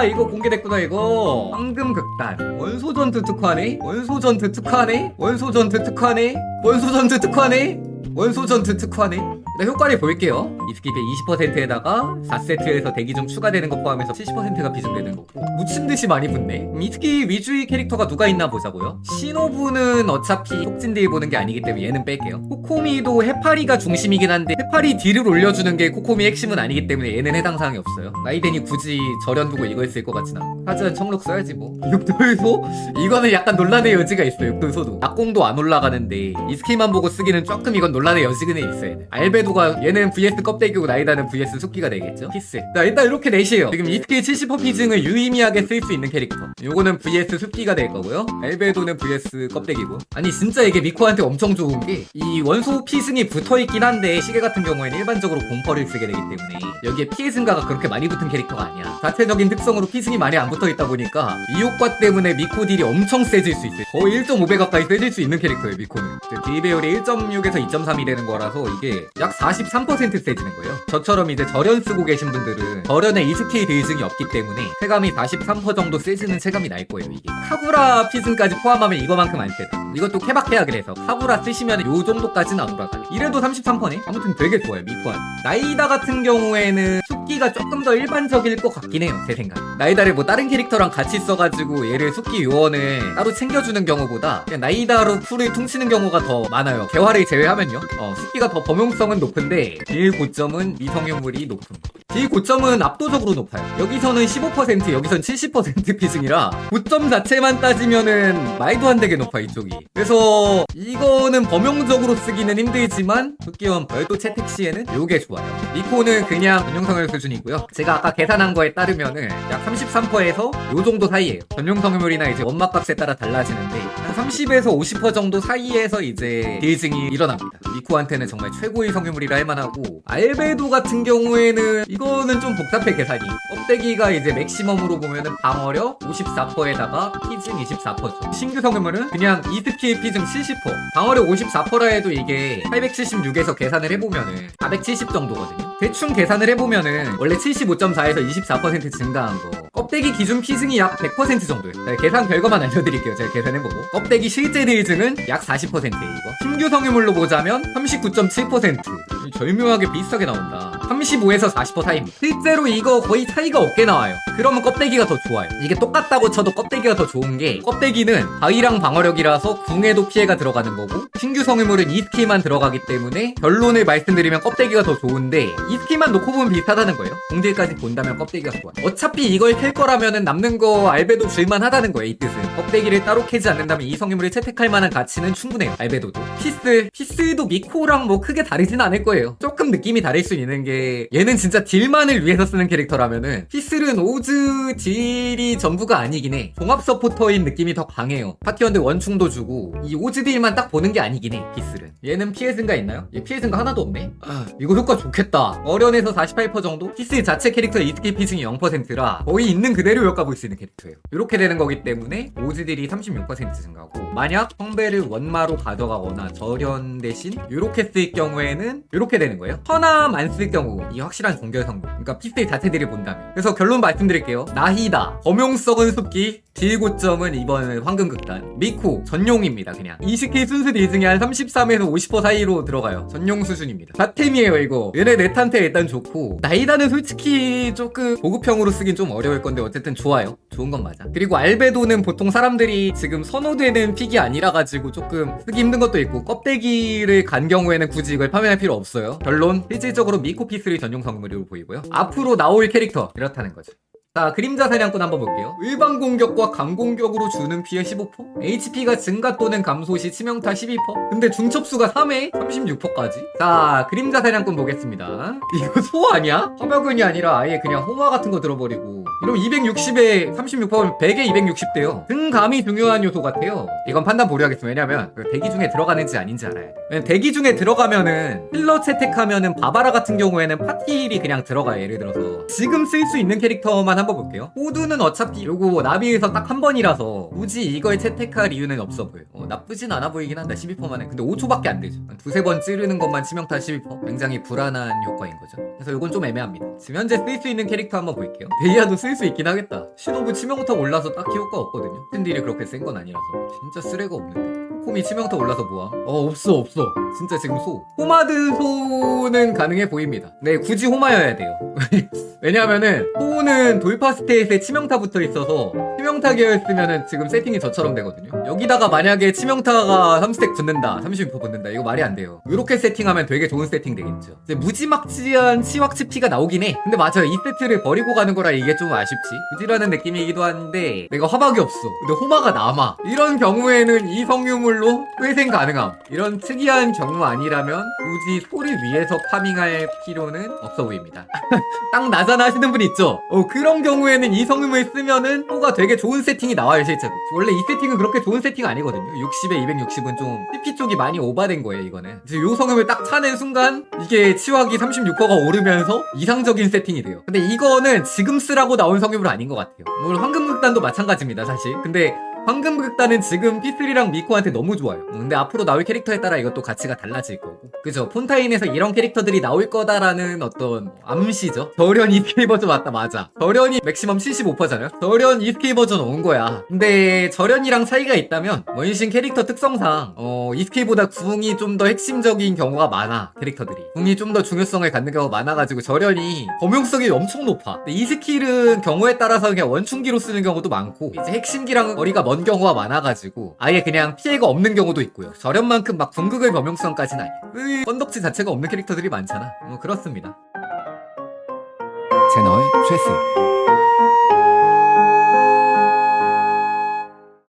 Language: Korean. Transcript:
아 이거 공개됐구나 이거. 황금극단. 원소전투 특화네 원소전투 특화네 원소전투 특화네 원소전투 특화네 원소전투 특화네 일단 효과를 볼게요. 이 스킵의 20%에다가 4세트에서 대기 좀 추가되는 것 포함해서 70%가 비중되는 거고. 묻힌 듯이 많이 붙네. 음, 이 스킵 위주의 캐릭터가 누가 있나 보자고요. 시노부는 어차피 속진딜 보는 게 아니기 때문에 얘는 뺄게요. 코코미도 해파리가 중심이긴 한데 해파리 딜을 올려주는 게 코코미 핵심은 아니기 때문에 얘는 해당 사항이 없어요. 나이덴이 굳이 절연 두고 이걸 쓸 것 같진 않아 하지만 청록 써야지 뭐. 육돌소? 이거는 약간 논란의 여지가 있어 육돌소도. 낙공도 안 올라가는데 이 스킬만 보고 쓰기는 조금 이건 논란의 여지가 있어야 돼 알베도 가 얘는 vs 껍데기고 나이다는 vs 숙기가 되겠죠? 피스. 자 일단 이렇게 넷이에요. 지금 이 스킬 70% 피증을 유의미하게 쓸 수 있는 캐릭터. 요거는 vs 숙기가 될 거고요. 알베도는 vs 껍데기고. 아니 진짜 이게 미코한테 엄청 좋은 게 이 원소 피승이 붙어있긴 한데 시계 같은 경우에는 일반적으로 공퍼를 쓰게 되기 때문에 여기에 피해 증가가 그렇게 많이 붙은 캐릭터가 아니야. 자체적인 특성으로 피승이 많이 안 붙어있다 보니까 이 효과 때문에 미코 딜이 엄청 세질 수 있어요. 거의 1.5배 가까이 세질 수 있는 캐릭터예요 미코는. 딜 배율이 1.6에서 2.3이 되는 거라서 이게 약43% 세지는 거예요. 저처럼 이제 절연 쓰고 계신 분들은 절연에 이스킬 딜증이 없기 때문에 체감이 43% 정도 세지는 체감이 날 거예요 이게. 카구라 피승까지 포함하면 이거만큼 안 세다. 이것도 케바케야 그래서 카구라 쓰시면 요 정도까지는 안 올라가요. 이래도 33%네? 아무튼 되게 좋아요 미코한 나이다 같은 경우에는 숙기가 조금 더 일반적일 것 같긴 해요 제 생각 나이다를 뭐 다른 캐릭터랑 같이 써가지고 얘를 숙기 요원을 따로 챙겨주는 경우보다 그냥 나이다로 풀을 퉁치는 경우가 더 많아요. 개화를 제외하면요. 어, 숙기가 더 범용성은 높은데 딜 고점은 미성유물이 높은 딜 고점은 압도적으로 높아요. 여기서는 15% 여기선 70% 비중이라 고점 자체만 따지면은 말도 안 되게 높아 이쪽이. 그래서 이거는 범용적으로 쓰기는 힘들지만 숙기원 별도 채택 시에는 요게 좋아요. 니코는 그냥 전용성을 수준이고요. 제가 아까 계산한 거에 따르면은 약 33%에서 요 정도 사이에요. 전용 성유물이나 이제 원마 값에 따라 달라지는데 한 30에서 50% 정도 사이에서 이제 딜증이 일어납니다. 니코한테는 정말 최고의 성유물이라 할 만하고 알베도 같은 경우에는 이거는 좀 복잡해 계산이. 껍데기가 이제 맥시멈으로 보면은 방어력 54%에다가 피증 24%죠. 신규 성유물은 그냥 이스킬 피증 70% 방어력 54%라 해도 이게 876에서 계산을 해보면은 470 정도거든요. 대충 계산을 해보면은 원래 75.4에서 24% 증가한 거. 껍데기 기준 피증이 약 100% 정도예요. 네, 계산 결과만 알려드릴게요. 제가 계산해보고. 껍데기 실제 딜증은 약 40%예요 이거. 신규 성유물로 보자면 39.7% 절묘하게 비슷하게 나온다 35에서 40% 사이입니다 실제로 이거 거의 차이가 없게 나와요. 그러면 껍데기가 더 좋아요. 이게 똑같다고 쳐도 껍데기가 더 좋은 게 껍데기는 바위랑 방어력이라서 궁에도 피해가 들어가는 거고 신규 성유물은 이 스킬만 들어가기 때문에 결론을 말씀드리면 껍데기가 더 좋은데 이 스킬만 놓고 보면 비슷하다는 거예요. 공딜까지 본다면 껍데기가 좋아 어차피 이걸 캘 거라면은 남는 거 알베도 줄만 하다는 거예요 이 뜻은. 껍데기를 따로 캐지 않는다면 이 성유물을 채택할 만한 가치는 충분해요 알베도도. 피스 피스도 미코랑 뭐 크게 다르진 않을 거예요. 조금 느낌이 다를 수 있는 게 얘는 진짜 딜만을 위해서 쓰는 캐릭터라면은 피스는 오즈 딜이 전부가 아니긴 해. 종합 서포터인 느낌이 더 강해요. 파티원들 원충도 주고 이 오즈 딜만 딱 보는 게 아니긴 해 피스는 얘는 피해 증가 있나요? 얘 피해 증가 하나도 없네. 아, 이거 효과 좋겠다. 어련에서 48% 정도? 피스 자체 캐릭터의 이스킬 피증이 0%라 거의 있는 그대로 효과 볼 수 있는 캐릭터예요. 이렇게 되는 거기 때문에 오즈 딜이 36% 증가고 만약 성배를 원마로 가져가거나 절연 대신 이렇게 쓸 경우에는 이렇게 되는 거예요. 안쓸 경우 이 확실한 종결 성분 그러니까 피스의 자체들이 본다면. 그래서 결론 말씀드릴게요. 나히다 범용성은 숲기 딜 고점은 이번 황금극단 미코 전용입니다 그냥. 이 스킬 순수 딜 중에 한 33에서 50% 사이로 들어가요. 전용 수준입니다. 자템이에요 이거. 얘네 넷한테 일단 좋고 나이다는 솔직히 조금 보급형으로 쓰긴 좀 어려울 건데 어쨌든 좋아요. 좋은 건 맞아. 그리고 알베도는 보통 사람들이 지금 선호되는 픽이 아니라 가지고 조금 쓰기 힘든 것도 있고 껍데기를 간 경우에는 굳이 이걸 파면할 필요 없어요. 결론 실질적으로 미코 피 전용 성물로 보이고요. 앞으로 나올 캐릭터 이렇다는 거죠 자 그림자 사냥꾼 한번 볼게요. 일반 공격과 강공격으로 주는 피해 15% HP가 증가 또는 감소 시 치명타 12% 근데 중첩수가 3회 36%까지? 자 그림자 사냥꾼 보겠습니다. 이거 소 아니야? 허벽은이 아니라 아예 그냥 호마 같은 거 들어버리고. 이러면 260에 36%면 100에 260대요. 등감이 중요한 요소 같아요. 이건 판단 보류하겠습니다. 왜냐면 그 대기 중에 들어가는지 아닌지 알아야 돼. 대기 중에 들어가면은 힐러 채택하면은 바바라 같은 경우에는 파티 힐이 그냥 들어가요 예를 들어서. 지금 쓸 수 있는 캐릭터만 한번 볼게요. 호두는 어차피 요거 나비에서 딱 한 번이라서 굳이 이걸 채택할 이유는 없어 보여요. 어, 나쁘진 않아 보이긴 한다. 12%만에. 근데 5초밖에 안 되죠. 한 두세 번 찌르는 것만 치명타 12%. 굉장히 불안한 효과인 거죠. 그래서 요건 좀 애매합니다. 지금 현재 쓸 수 있는 캐릭터 한번 볼게요. 데이아도 쓸 수 있긴 하겠다. 신호부 치명타 올라서 딱히 효과 없거든요. 샌딜이 그렇게 센 건 아니라서. 진짜 쓰레가 없는데. 콤이 치명타 올라서 뭐함? 어 없어 없어 진짜 지금 소. 호마드 소는 가능해 보입니다. 네 굳이 호마여야 돼요. 왜냐하면은 소는 돌파 스테이트에 치명타 붙어 있어서 치명타 계열쓰면은 지금 세팅이 저처럼 되거든요. 여기다가 만약에 치명타가 3스택 붙는다 32% 붙는다 이거 말이 안 돼요. 이렇게 세팅하면 되게 좋은 세팅 되겠죠. 이제 무지막지한 치왁치 피가 나오긴 해. 근데 맞아요. 이 세트를 버리고 가는 거라 이게 좀 아쉽지. 부지런한 느낌이기도 한데 내가 화박이 없어. 근데 호마가 남아. 이런 경우에는 이 성유물로 회생 가능함. 이런 특이한 경우 아니라면 굳이 소리 위에서 파밍할 필요는 없어 보입니다. 딱 나잖아 하시는 분 있죠? 어 그런 경우에는 이 성유물 쓰면은 소가 되게 좋은 세팅이 나와요 실제로. 원래 이 세팅은 그렇게 좋은 세팅 아니거든요. 60에 260은 좀 CP 쪽이 많이 오바된 거예요 이거는. 그래서 요 성유물 딱 차낸 순간 이게 치확이 36%가 오르면서 이상적인 세팅이 돼요. 근데 이거는 지금 쓰라고 나온 성유물 아닌 것 같아요. 물론 황금극단도 마찬가지입니다 사실. 근데 황금 극단은 지금 P3랑 미코한테 너무 좋아요. 근데 앞으로 나올 캐릭터에 따라 이것도 가치가 달라질 거고. 그죠? 폰타인에서 이런 캐릭터들이 나올 거다라는 어떤 암시죠? 저련 이스케이 버전 맞다, 맞아. 저련이 맥시멈 75%잖아요? 저련 이스케이 버전 온 거야. 근데 저련이랑 차이가 있다면, 원신 캐릭터 특성상, 어, 이스케이보다 궁이 좀 더 핵심적인 경우가 많아, 캐릭터들이. 궁이 좀 더 중요성을 갖는 경우가 많아가지고 저련이 범용성이 엄청 높아. 근데 이 스킬은 경우에 따라서 그냥 원충기로 쓰는 경우도 많고, 이제 핵심기랑 거리가 먼 경우가 많아가지고 아예 그냥 피해가 없는 경우도 있고요. 저련만큼 막 궁극의 범용성까지는 아니에요. 건덕지 자체가 없는 캐릭터들이 많잖아. 뭐 그렇습니다. 채널 최스